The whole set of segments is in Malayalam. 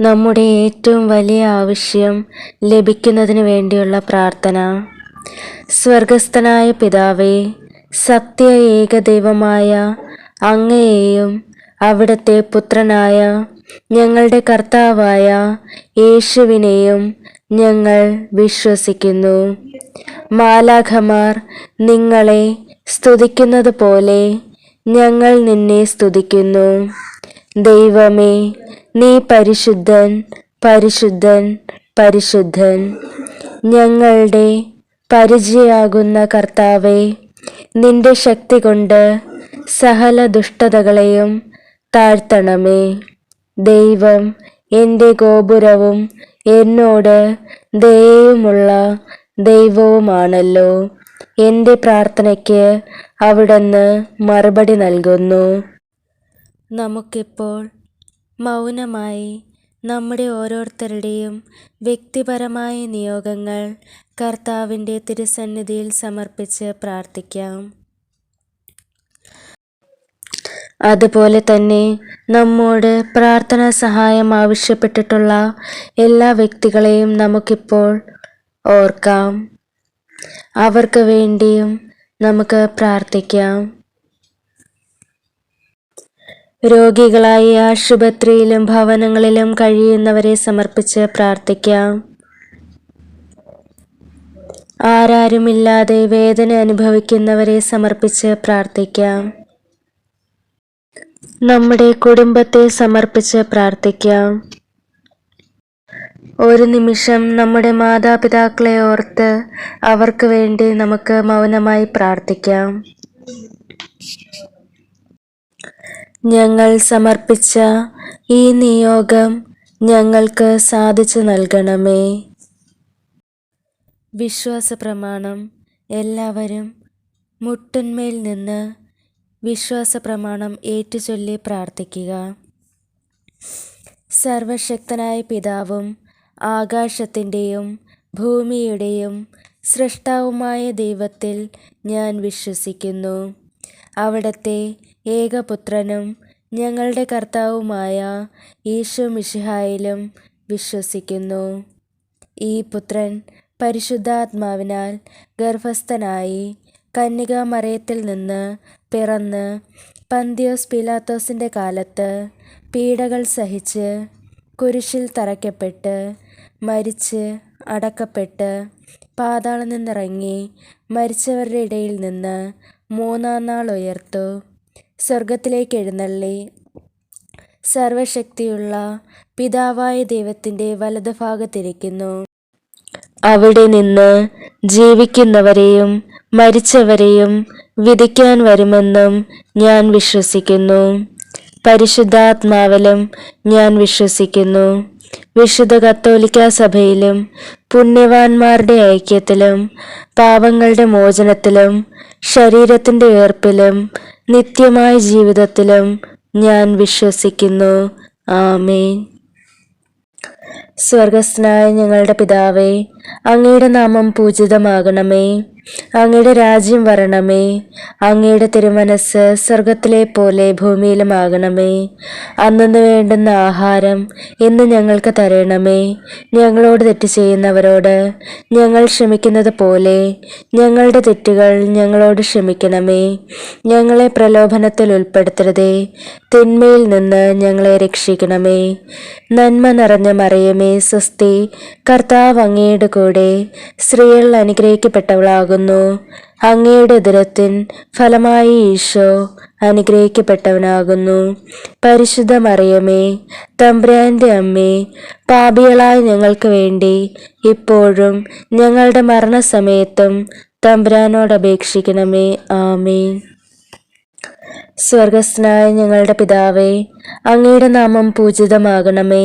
നമ്മുടെ ഏറ്റവും വലിയ ആവശ്യം ലഭിക്കുന്നതിന് വേണ്ടിയുള്ള പ്രാർത്ഥന. സ്വർഗസ്ഥനായ പിതാവേ സത്യ ഏകദൈവമായ അങ്ങയെയും അവിടുത്തെ പുത്രനായ ഞങ്ങളുടെ കർത്താവായ യേശുവിനെയും ഞങ്ങൾ വിശ്വസിക്കുന്നു. മാലാഖമാർ നിങ്ങളെ സ്തുതിക്കുന്നത് പോലെ ഞങ്ങൾ നിന്നെ സ്തുതിക്കുന്നു. ദൈവമേ നീ പരിശുദ്ധൻ പരിശുദ്ധൻ പരിശുദ്ധൻ. ഞങ്ങളുടെ പരിചയാകുന്ന കർത്താവെ നിന്റെ ശക്തി കൊണ്ട് സകല ദുഷ്ടതകളെയും താഴ്ത്തണമേ. ദൈവം എന്റെ ഗോപുരവും എന്നോട് ദയയുമുള്ള ദൈവവുമാണല്ലോ. എന്റെ പ്രാർത്ഥനയ്ക്ക് അവിടുന്ന് മറുപടി നൽകുന്നു. നമുക്കിപ്പോൾ മൗനമായി നമ്മുടെ ഓരോരുത്തരുടെയും വ്യക്തിപരമായ നിയോഗങ്ങൾ കർത്താവിന്റെ തിരുസന്നിധിയിൽ സമർപ്പിച്ച് പ്രാർത്ഥിക്കാം. അതുപോലെ തന്നെ നമ്മോട് പ്രാർത്ഥനാ സഹായം ആവശ്യപ്പെട്ടിട്ടുള്ള എല്ലാ വ്യക്തികളെയും നമുക്കിപ്പോൾ ഓർക്കാം. അവർക്ക് വേണ്ടിയും നമുക്ക് പ്രാർത്ഥിക്കാം. രോഗികളായി ആശുപത്രിയിലും ഭവനങ്ങളിലും കഴിയുന്നവരെ സമർപ്പിച്ച് പ്രാർത്ഥിക്കാം. ആരാരുമില്ലാതെ വേദന അനുഭവിക്കുന്നവരെ സമർപ്പിച്ച് പ്രാർത്ഥിക്കാം. നമ്മുടെ കുടുംബത്തെ സമർപ്പിച്ച് പ്രാർത്ഥിക്കാം. ഒരു നിമിഷം നമ്മുടെ മാതാപിതാക്കളെ ഓർത്ത് അവർക്ക് വേണ്ടി നമുക്ക് മൗനമായി പ്രാർത്ഥിക്കാം. ഞങ്ങൾ സമർപ്പിച്ച ഈ നിയോഗം ഞങ്ങൾക്ക് സാധിച്ചു നൽകണമേ. വിശ്വാസ പ്രമാണം എല്ലാവരും മുട്ടന്മേൽ നിന്ന് വിശ്വാസ പ്രമാണം ഏറ്റുചൊല്ലി പ്രാർത്ഥിക്കുക. സർവശക്തനായ പിതാവും ആകാശത്തിന്റെയും ഭൂമിയുടെയും സൃഷ്ടാവുമായ ദൈവത്തിൽ ഞാൻ വിശ്വസിക്കുന്നു. അവിടത്തെ ഏകപുത്രനും ഞങ്ങളുടെ കർത്താവുമായ ഈശോ മിഷിഹായിലും വിശ്വസിക്കുന്നു. ഈ പുത്രൻ പരിശുദ്ധാത്മാവിനാൽ ഗർഭസ്ഥനായി കന്യകാമറയത്തിൽ നിന്ന് പിറന്ന് പന്തിയോസ് പിലാത്തോസിന്റെ കാലത്ത് പീഡകൾ സഹിച്ച് കുരിശിൽ തറയ്ക്കപ്പെട്ട് മരിച്ച് അടക്കപ്പെട്ട് പാതാളം നിന്നിറങ്ങി മരിച്ചവരുടെ ഇടയിൽ നിന്ന് മൂന്നാം നാൾ ഉയർത്തു. സ്വർഗത്തിലേക്ക് എഴുന്നള്ളി. സർവശക്തിയുള്ള പിതാവായ ദൈവത്തിന്റെ വലതുഭാഗത്തിരിക്കുന്നു. അവിടെ നിന്ന് ജീവിക്കുന്നവരെയും മരിച്ചവരെയും വിധിക്കാൻ വരുമെന്നും ഞാൻ വിശ്വസിക്കുന്നു. പരിശുദ്ധാത്മാവിലും ഞാൻ വിശ്വസിക്കുന്നു. വിശുദ്ധ കത്തോലിക്ക സഭയിലും പുണ്യവാന്മാരുടെ ഐക്യത്തിലും പാപങ്ങളുടെ മോചനത്തിലും ശരീരത്തിന്റെ ഉയർപ്പിലും നിത്യമായ ജീവിതത്തിലും ഞാൻ വിശ്വസിക്കുന്നു. ആമേൻ. സ്വർഗസ്നായ ഞങ്ങളുടെ പിതാവേ അങ്ങയുടെ നാമം പൂജിതമാകണമേ. അങ്ങയുടെ രാജ്യം വരണമേ. അങ്ങയുടെ തിരുമനസ് സ്വർഗത്തിലെ പോലെ ഭൂമിയിലുമാകണമേ. അന്നു വേണ്ടുന്ന ആഹാരം ഇന്ന് ഞങ്ങൾക്ക് തരണമേ. ഞങ്ങളോട് തെറ്റ് ചെയ്യുന്നവരോട് ഞങ്ങൾ ക്ഷമിക്കുന്നത് പോലെ ഞങ്ങളുടെ തെറ്റുകൾ ഞങ്ങളോട് ക്ഷമിക്കണമേ. ഞങ്ങളെ പ്രലോഭനത്തിൽ ഉൾപ്പെടുത്തരുതേ. തിന്മയിൽ നിന്ന് ഞങ്ങളെ രക്ഷിക്കണമേ. നന്മ നിറഞ്ഞ മറിയമേ സ്വസ്തി. കർത്താവ് അങ്ങയുടെ കൂടെ സ്ത്രീകൾ അനുഗ്രഹിക്കപ്പെട്ടവളാകുന്നു. അങ്ങയുടെ ദുരത്തിൻ ഫലമായി ഈശോ അനുഗ്രഹിക്കപ്പെട്ടവനാകുന്നു. പരിശുദ്ധ മറിയമേ തമ്പ്രാന്റെ അമ്മേ പാപികളായ ഞങ്ങൾക്ക് വേണ്ടി ഇപ്പോഴും ഞങ്ങളുടെ മരണസമയത്തും തമ്പ്രാനോട് അപേക്ഷിക്കണമേ. ആമേൻ. സ്വർഗസ്നായ ഞങ്ങളുടെ പിതാവേ അങ്ങയുടെ നാമം പൂജിതമാകണമേ.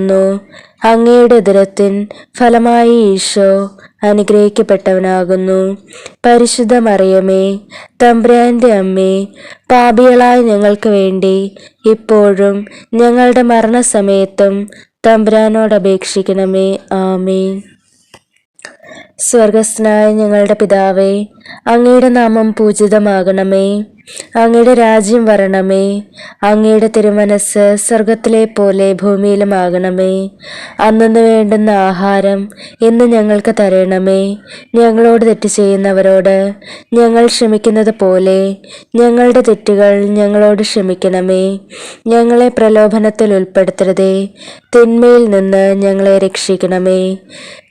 പെട്ടവളാകുന്നു അങ്ങയുടെ ഉദരത്തിൻ ഫലമായി ഈശോ അനുഗ്രഹിക്കപ്പെട്ടവനാകുന്നു. പരിശുദ്ധ മറിയമേ തമ്പ്രാന്റെ അമ്മേ പാപികളായ ഞങ്ങൾക്ക് വേണ്ടി ഇപ്പോഴും ഞങ്ങളുടെ മരണസമയത്തും തമ്പ്രാനോട് അപേക്ഷിക്കണമേ. ആമേൻ. സ്വർഗസ്നായ ഞങ്ങളുടെ പിതാവേ അങ്ങയുടെ നാമം പൂജിതമാകണമേ. അങ്ങയുടെ രാജ്യം വരണമേ. അങ്ങയുടെ തിരുമനസ് സ്വർഗത്തിലെ പോലെ ഭൂമിയിലുമാകണമേ. അന്നു വേണ്ടുന്ന ആഹാരം ഇന്ന് ഞങ്ങൾക്ക് തരണമേ. ഞങ്ങളോട് തെറ്റ് ചെയ്യുന്നവരോട് ഞങ്ങൾ ക്ഷമിക്കുന്നത് പോലെ ഞങ്ങളുടെ തെറ്റുകൾ ഞങ്ങളോട് ക്ഷമിക്കണമേ. ഞങ്ങളെ പ്രലോഭനത്തിൽ ഉൾപ്പെടുത്തരുതേ. തിന്മയിൽ നിന്ന് ഞങ്ങളെ രക്ഷിക്കണമേ.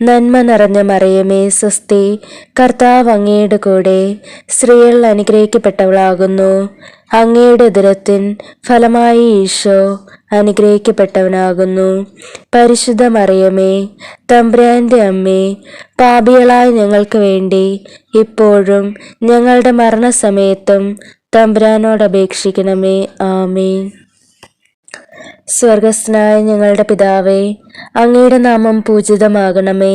നന്മ നിറഞ്ഞ മറിയമേ സ്വസ്തി കർത്താവ് അങ്ങയുടെ കൂടെ സ്ത്രീകൾ അനുഗ്രഹിക്കപ്പെട്ടവളാകുന്നു. അങ്ങയുടെ ദുരത്തിൻ ഫലമായി ഈശോ അനുഗ്രഹിക്കപ്പെട്ടവനാകുന്നു. പരിശുദ്ധ മറിയമേ തമ്പ്രാന്റെ അമ്മേ പാപികളായ ഞങ്ങൾക്ക് വേണ്ടി ഇപ്പോഴും ഞങ്ങളുടെ മരണസമയത്തും തമ്പ്രാനോട് അപേക്ഷിക്കണമേ. ആമേൻ. സ്വർഗസ്നായ ഞങ്ങളുടെ പിതാവേ അങ്ങയുടെ നാമം പൂജിതമാകണമേ.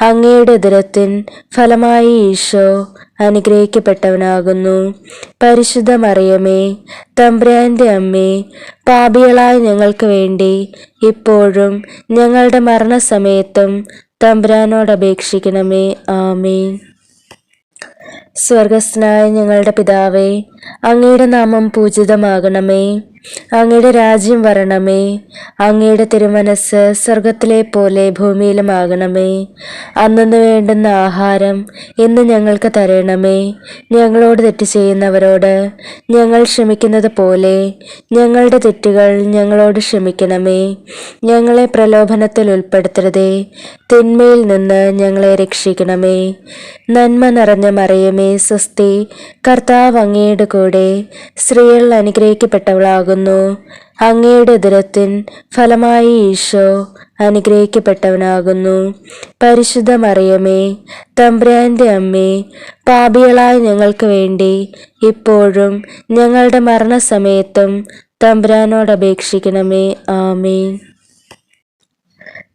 അങ്ങയുടെ ദുരത്തിൻ ഫലമായി ഈശോ അനുഗ്രഹിക്കപ്പെട്ടവനാകുന്നു. പരിശുദ്ധ മറിയമേ തമ്പ്രാന്റെ അമ്മേ പാപികളായ ഞങ്ങൾക്ക് വേണ്ടി ഇപ്പോഴും ഞങ്ങളുടെ മരണസമയത്തും തമ്പ്രാനോട് അപേക്ഷിക്കണമേ. ആമേൻ. സ്വർഗസ്നായ ഞങ്ങളുടെ പിതാവേ അങ്ങയുടെ നാമം പൂജിതമാകണമേ. അങ്ങയുടെ രാജ്യം വരണമേ. അങ്ങയുടെ തിരുമനസ് സ്വർഗത്തിലെ പോലെ ഭൂമിയിലുമാകണമേ. അന്നു വേണ്ടുന്ന ആഹാരം ഇന്ന് ഞങ്ങൾക്ക് തരണമേ. ഞങ്ങളോട് തെറ്റ് ചെയ്യുന്നവരോട് ഞങ്ങൾ ക്ഷമിക്കുന്നത് പോലെ ഞങ്ങളുടെ തെറ്റുകൾ ഞങ്ങളോട് ക്ഷമിക്കണമേ. ഞങ്ങളെ പ്രലോഭനത്തിൽ ഉൾപ്പെടുത്തരുതേ. തിന്മയിൽ നിന്ന് ഞങ്ങളെ രക്ഷിക്കണമേ. നന്മ നിറഞ്ഞ മറിയമേ സ്വസ്തി. കർത്താവ് അങ്ങയുടെ കൂടെ സ്ത്രീകൾ അനുഗ്രഹിക്കപ്പെട്ടവളാകുന്നു. അങ്ങയുടെ ദുരത്തിൻ ഫലമായി ഈശോ അനുഗ്രഹിക്കപ്പെട്ടവനാകുന്നു. പരിശുദ്ധ മറിയമേ തമ്പ്രാന്റെ അമ്മേ പാപികളായ ഞങ്ങൾക്ക് വേണ്ടി ഇപ്പോഴും ഞങ്ങളുടെ മരണസമയത്തും തമ്പ്രാനോട് അപേക്ഷിക്കണമേ. ആമേൻ.